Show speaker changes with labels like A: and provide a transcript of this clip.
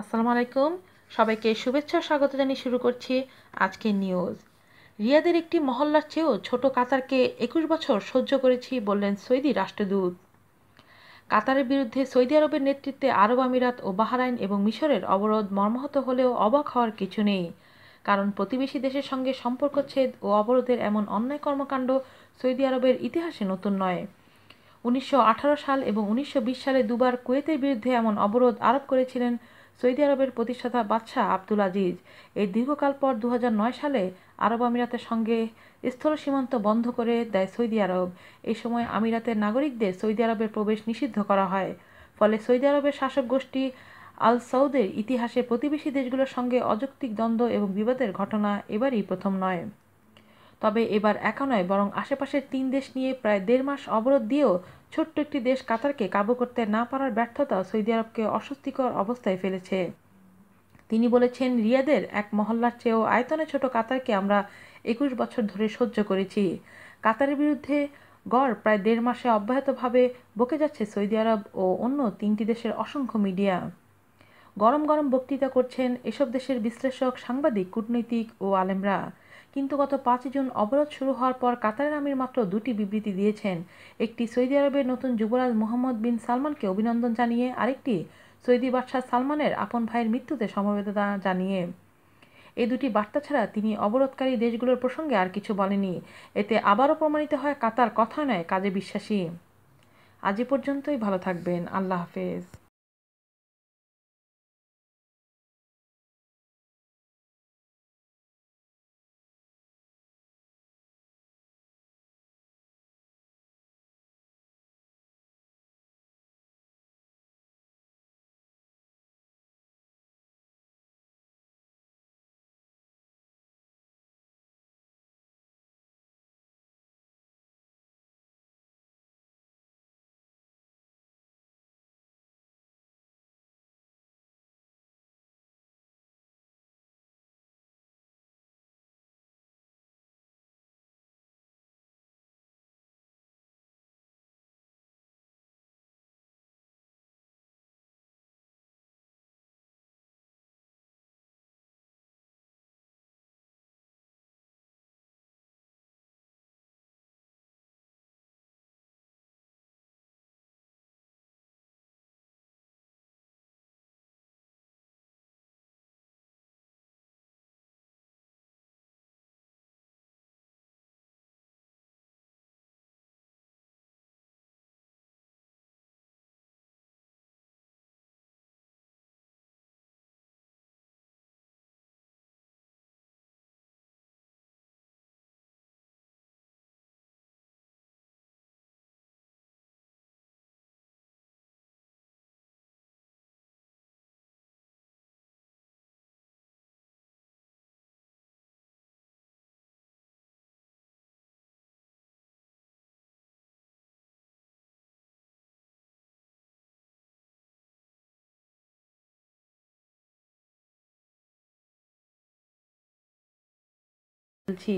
A: আসসালামু আলাইকুম। সবাইকে শুভেচ্ছা স্বাগত জানিয়ে শুরু করছি আজকের নিউজ রিয়াদের একটি মহল্লার চেয়েও ছোট কাতারকে একুশ বছর সহ্য করেছি বললেন সৌদি রাষ্ট্রদূত। কাতারের বিরুদ্ধে সৌদি আরবের নেতৃত্বে আরব আমিরাত ও বাহরাইন এবং মিশরের অবরোধ মর্মাহত হলেও অবাক হওয়ার কিছু নেই। কারণ প্রতিবেশী দেশের সঙ্গে সম্পর্ক ছেদ ও অবরোধের এমন অন্যায় কর্মকাণ্ড সৌদি আরবের ইতিহাসে নতুন নয়। উনিশশো সাল এবং উনিশশো বিশ সালে দুবার কুয়েতের বিরুদ্ধে এমন অবরোধ আরোপ করেছিলেন সৌদি আরবের প্রতিষ্ঠাতা বাদশাহ আব্দুল আজিজ এই দীর্ঘকাল পর দু হাজার নয় সালে আরব আমিরাতের সঙ্গে স্থল সীমান্ত বন্ধ করে দেয় সৌদি আরব। এই সময় আমিরাতের নাগরিকদের সৌদি আরবের প্রবেশ নিষিদ্ধ করা হয়। ফলে সৌদি আরবের শাসক গোষ্ঠী আল সৌদের ইতিহাসে প্রতিবেশী দেশগুলোর সঙ্গে অযৌক্তিক দ্বন্দ্ব এবং বিবাদের ঘটনা এবারই প্রথম নয়। তবে এবার একা নয়, বরং আশেপাশের তিন দেশ নিয়ে প্রায় দেড় মাস অবরোধ দিয়েও ছোট্ট একটি দেশ কাতারকে কাবু করতে না পারার ব্যর্থতা সৌদি আরবকে অস্বস্তিকর অবস্থায় ফেলেছে। তিনি বলেছেন, রিয়াদের এক মহল্লার চেয়েও আয়তনে ছোট কাতারকে আমরা একুশ বছর ধরে সহ্য করেছি। কাতারের বিরুদ্ধে গড় প্রায় দেড় মাসে অব্যাহতভাবে বকে যাচ্ছে সৌদি আরব ও অন্য তিনটি দেশের অসংখ্য মিডিয়া। গরম গরম বক্তৃতা করছেন এসব দেশের বিশ্লেষক, সাংবাদিক, কূটনৈতিক ও আলেমরা। কিন্তু গত পাঁচই জুন অবরোধ শুরু হওয়ার পর কাতারের আমির মাত্র দুটি বিবৃতি দিয়েছেন। একটি সৌদি আরবের নতুন যুবরাজ মোহাম্মদ বিন সালমানকে অভিনন্দন জানিয়ে, আরেকটি সৌদি বাদশাহ সালমানের আপন ভাইয়ের মৃত্যুতে সমবেদনা জানিয়ে। এই দুটি বার্তা ছাড়া তিনি অবরোধকারী দেশগুলোর প্রসঙ্গে আর কিছু বলেনি এতে আবারও প্রমাণিত হয় কাতার কথা নয়, কাজে বিশ্বাসী। আজ পর্যন্তই, ভালো থাকবেন। আল্লাহ হাফেজ। বলছি